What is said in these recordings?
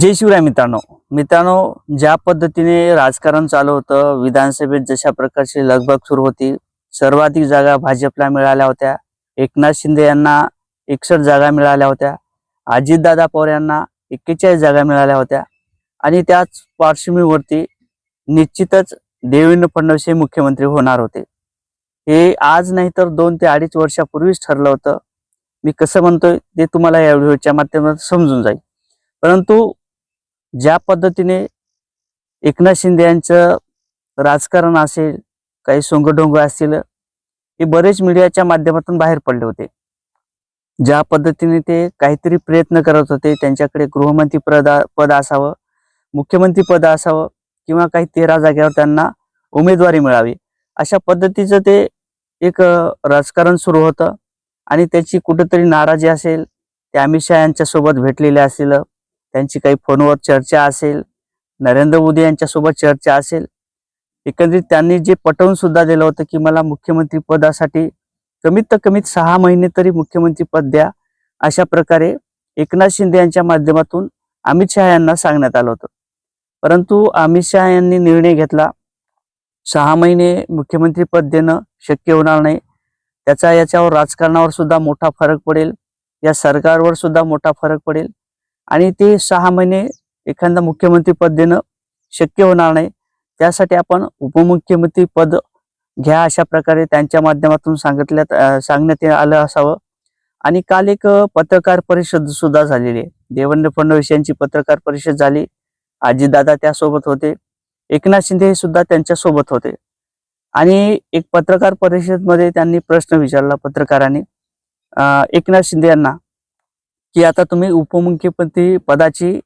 जय शिवराय मित्रांनो. मित्रांनो ज्या पद्धतीने राजकारण चालू होतं विधानसभेत जशा प्रकारची लगबग सुरू होती सर्वाधिक जागा भाजपला मिळाल्या होत्या. एकनाथ शिंदे यांना एकसठ जागा मिळाल्या होत्या. अजितदादा पवार यांना एक्केचाळीस जागा मिळाल्या होत्या. आणि त्याच पार्श्वभूमीवरती निश्चितच देवेंद्र फडणवीस हे मुख्यमंत्री होणार होते. हे आज नाही तर दोन ते अडीच वर्षापूर्वीच ठरलं होतं. मी कसं म्हणतोय ते तुम्हाला या व्हिडिओच्या माध्यमातून समजून जाईल. परंतु ज्या पद्धतीने एकनाथ शिंदे यांचं राजकारण असेल काही सोंगडोंग असतील हे बरेच मीडियाच्या माध्यमातून बाहेर पडले होते. ज्या पद्धतीने ते काहीतरी प्रयत्न करत होते त्यांच्याकडे गृहमंत्री प्रदा पद असावं मुख्यमंत्री पद असावं किंवा काही तेरा जागेवर त्यांना उमेदवारी मिळावी अशा पद्धतीचं ते एक राजकारण सुरू होतं. आणि त्याची कुठंतरी नाराजी असेल ते अमित शहा यांच्यासोबत भेटलेले असतील त्यांची काही फोनवर चर्चा असेल नरेंद्र मोदी यांच्यासोबत चर्चा असेल एकंदरीत त्यांनी जे पटवून सुद्धा दिलं होतं की मला मुख्यमंत्री पदासाठी कमीत कमीत सहा महिने तरी मुख्यमंत्री पद द्या अशा प्रकारे एकनाथ शिंदे यांच्या माध्यमातून अमित शहा यांना सांगण्यात आलं होतं. परंतु अमित शहा यांनी निर्णय घेतला सहा महिने मुख्यमंत्री पद देणं शक्य होणार नाही त्याचा याच्यावर राजकारणावर सुद्धा मोठा फरक पडेल या सरकारवर सुद्धा मोठा फरक पडेल आणि ते सहा महिने एखादा मुख्यमंत्री पद देणं शक्य होणार नाही. त्यासाठी आपण उपमुख्यमंत्री पद घ्या अशा प्रकारे त्यांच्या माध्यमातून सांगितल्यात सांगण्यात आलं असावं. आणि काल एक पत्रकार परिषद सुद्धा झालेली आहे. देवेंद्र फडणवीस यांची पत्रकार परिषद झाली. आजीदादा त्यासोबत होते. एकनाथ शिंदे हे सुद्धा त्यांच्यासोबत होते. आणि एक पत्रकार परिषदमध्ये त्यांनी प्रश्न विचारला पत्रकारांनी. एकनाथ शिंदे यांना की आता तुम्ही उपमुख्यमंत्री पदाची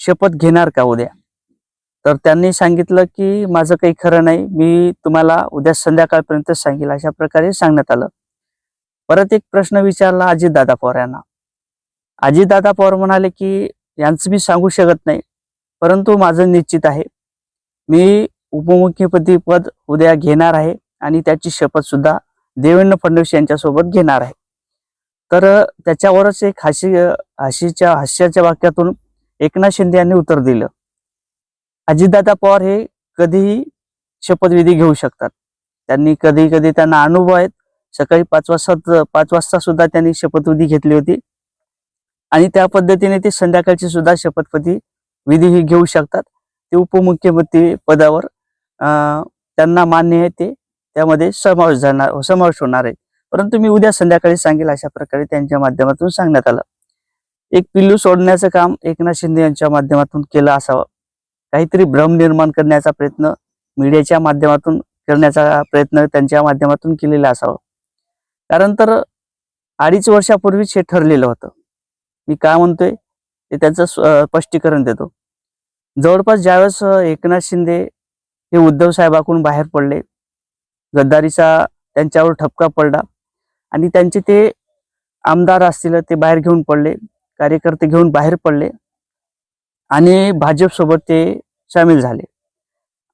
शपथ घेणार का उद्या? तर त्यांनी सांगितलं की माझं काही खरं नाही मी तुम्हाला उद्या संध्याकाळपर्यंत सांगेल अशा प्रकारे सांगण्यात आलं. परत एक प्रश्न विचारला अजितदादा पवार यांना. अजितदादा पवार म्हणाले की यांचं मी सांगू शकत नाही परंतु माझं निश्चित आहे. मी उपमुख्यमंत्री पद उद्या घेणार आहे आणि त्याची शपथसुद्धा देवेंद्र फडणवीस यांच्यासोबत घेणार आहे. तर त्याच्यावरच एक हाशी हाशीच्या हास्याच्या वाक्यातून एकनाथ शिंदे यांनी उत्तर दिलं. अजितदादा पवार हे कधीही शपथविधी घेऊ शकतात. त्यांनी कधी कधी त्यांना अनुभव आहेत. सकाळी पाच वाजता पाच वाजता सुद्धा त्यांनी शपथविधी घेतली होती. आणि त्या पद्धतीने ते संध्याकाळची सुद्धा शपथपती विधी ही घेऊ शकतात. ते उपमुख्यमंत्री पदावर त्यांना मान्य आहे ते. त्यामध्ये समावेश जाणार समावेश होणार आहे. परंतु मी उद्या संध्याकाळी सांगेल अशा प्रकारे त्यांच्या माध्यमातून सांगण्यात आलं. एक पिल्लू सोडण्याचं काम एकनाथ शिंदे यांच्या माध्यमातून केलं असावं. काहीतरी भ्रम निर्माण करण्याचा प्रयत्न मीडियाच्या माध्यमातून करण्याचा प्रयत्न त्यांच्या माध्यमातून केलेला असावा. कारण तर अडीच वर्षापूर्वीच हे ठरलेलं होतं. मी काय म्हणतोय? ते त्याचं स्पष्टीकरण देतो. जवळपास ज्यावेळेस एकनाथ शिंदे हे उद्धव साहेबाकडून बाहेर पडले गद्दारीचा त्यांच्यावर ठपका पडला आणि त्यांचे ते आमदार असतील ते बाहेर घेऊन पडले कार्यकर्ते घेऊन बाहेर पडले आणि भाजपसोबत ते सामील झाले.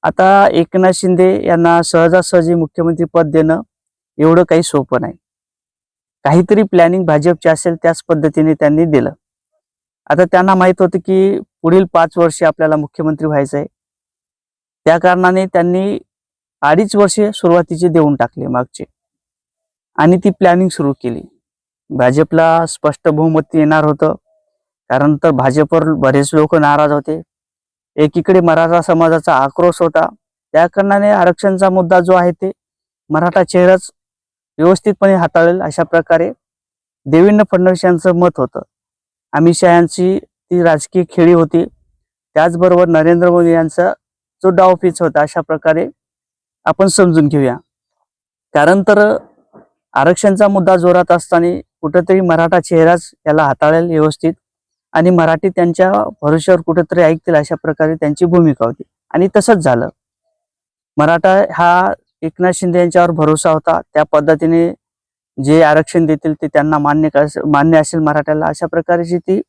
आता एकनाथ शिंदे यांना सहजासहजी मुख्यमंत्री पद देणं एवढं काही सोपं नाही. काहीतरी प्लॅनिंग भाजपची असेल त्याच पद्धतीने त्यांनी दिलं. आता त्यांना माहीत होतं की पुढील पाच वर्षे आपल्याला मुख्यमंत्री व्हायचं आहे. त्या कारणाने त्यांनी अडीच वर्षे सुरुवातीचे देऊन टाकले मागचे. आणि ती प्लॅनिंग सुरू केली. भाजपला स्पष्ट बहुमत येणार होतं. कारण तर भाजपवर बरेच लोक नाराज होते. एकीकडे मराठा समाजाचा आक्रोश होता. त्या कारणाने आरक्षणचा मुद्दा जो आहे ते मराठा चेहराच व्यवस्थितपणे हाताळेल अशा प्रकारे देवेंद्र फडणवीस यांचं मत होतं. अमित शहा यांची ती राजकीय खेळी होती. त्याचबरोबर नरेंद्र मोदी यांचा जो डावपीच होता अशा प्रकारे आपण समजून घेऊया. कारण तर आरक्षणचा मुद्दा जोरात असताना कुठेतरी मराठा चेहराच याला हाताळेल व्यवस्थित आणि मराठी त्यांच्या भरोश्यावर कुठेतरी ऐकतील अशा प्रकारे त्यांची भूमिका होती. आणि तसंच झालं. मराठा हा एकनाथ शिंदे यांच्यावर भरोसा होता. त्या पद्धतीने जे आरक्षण देतील ते त्यांना मान्य मान्य असेल मराठ्याला अशा प्रकारची ती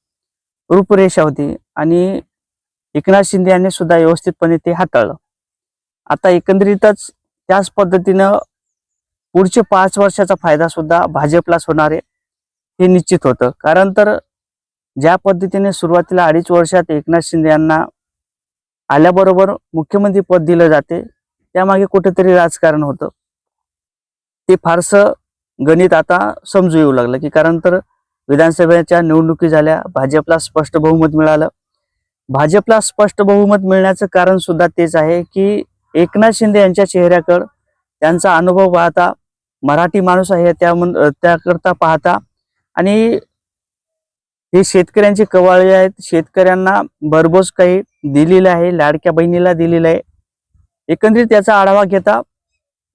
रूपरेषा होती. आणि एकनाथ शिंदे यांनी सुद्धा व्यवस्थितपणे ते हाताळलं. आता एकंदरीतच त्याच पद्धतीनं पुढचे पाच वर्षाचा फायदा सुद्धा भाजपलाच होणार आहे हे निश्चित होतं. कारण तर ज्या पद्धतीने सुरुवातीला अडीच वर्षात एकनाथ शिंदे यांना आल्याबरोबर मुख्यमंत्री पद दिलं जाते त्यामागे कुठेतरी राजकारण होतं. ते फारसं गणित आता समजू येऊ लागलं की कारण तर विधानसभेच्या निवडणुकी झाल्या भाजपला स्पष्ट बहुमत मिळालं. भाजपला स्पष्ट बहुमत मिळण्याचं कारण सुद्धा तेच आहे की एकनाथ शिंदे यांच्या चेहऱ्याकडं त्यांचा अनुभव पाहता मराठी माणूस आहे त्या त्याकरता पाहता. आणि हे शेतकऱ्यांची कवाळे आहेत. शेतकऱ्यांना भरघोस काही दिलेलं आहे. लाडक्या बहिणीला दिलेलं आहे. एकंदरीत त्याचा आढावा घेता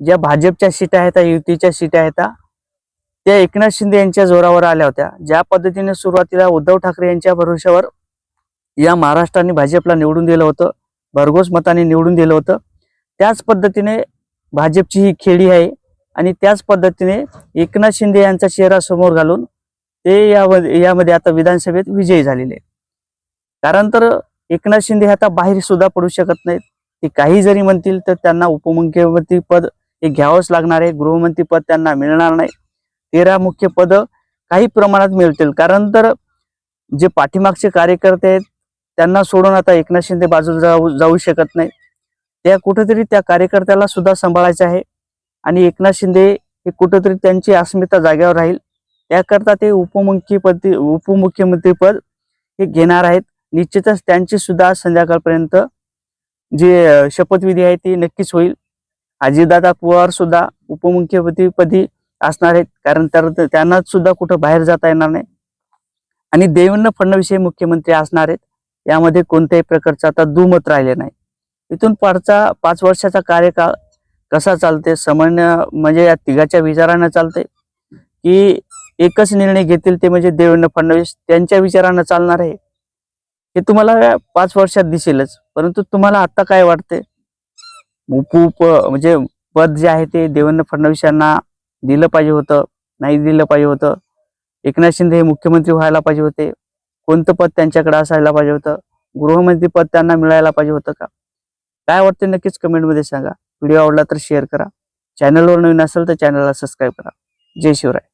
ज्या भाजपच्या सीटा आहेत युतीच्या सीटा आहेत त्या एकनाथ शिंदे यांच्या जोरावर आल्या होत्या. ज्या पद्धतीने सुरुवातीला उद्धव ठाकरे यांच्या भरोश्यावर या महाराष्ट्राने भाजपला निवडून दिलं होतं भरघोस मताने निवडून दिलं होतं त्याच पद्धतीने भाजपची ही खेळी आहे. आणि त्याच पद्धतीने एकनाथ शिंदे यांचा चेहरा समोर घालून ते यामध्ये यामध्ये आता विधानसभेत विजयी झालेले कारण तर एकनाथ शिंदे आता बाहेर सुद्धा पडू शकत नाहीत. ते काही जरी म्हणतील तर त्यांना उपमुख्यमंत्री पद हे घ्यावंच लागणार आहे. गृहमंत्री पद त्यांना मिळणार नाही. तेरा मुख्य पद काही प्रमाणात मिळतील. कारण तर जे पाठीमागचे कार्यकर्ते आहेत त्यांना सोडून आता एकनाथ शिंदे बाजूला जाऊ जाऊ शकत नाही त्या कुठेतरी त्या कार्यकर्त्याला सुद्धा सांभाळायचं आहे. आणि एकनाथ शिंदे हे कुठंतरी त्यांची अस्मिता जाग्यावर राहील. त्याकरता ते उपमुख्यपदी उपमुख्यमंत्रीपद हे घेणार आहेत. निश्चितच त्यांची सुद्धा संध्याकाळपर्यंत जे शपथविधी आहे ती नक्कीच होईल. अजितदादा पवार सुद्धा उपमुख्यमंत्रीपदी असणार आहेत. कारण तर त्यांना सुद्धा कुठं बाहेर जाता येणार नाही. आणि देवेंद्र फडणवीस हे मुख्यमंत्री असणार आहेत. यामध्ये कोणत्याही प्रकारचं आता दुमत राहिले नाही. इथून पाचचा पाच वर्षाचा कार्यकाळ कसा चालते सामान्य म्हणजे या तिघाच्या विचारानं चालते की एकच निर्णय घेतील ते म्हणजे देवेंद्र फडणवीस त्यांच्या विचारानं चालणार आहे. हे तुम्हाला या पाच वर्षात दिसेलच. परंतु तुम्हाला आता काय वाटते उप उप म्हणजे पद जे आहे ते देवेंद्र फडणवीस यांना दिलं पाहिजे होतं नाही दिलं पाहिजे होतं? एकनाथ शिंदे हे मुख्यमंत्री व्हायला पाहिजे होते. कोणतं पद त्यांच्याकडे असायला पाहिजे होतं? गृहमंत्री पद त्यांना मिळायला पाहिजे होतं का? काय वाटते नक्कीच कमेंटमध्ये सांगा. व्हिडिओ आवडला तर शेअर करा. चॅनलवर नवीन असेल तर चॅनलला सबस्क्राईब करा. जय शिवराय.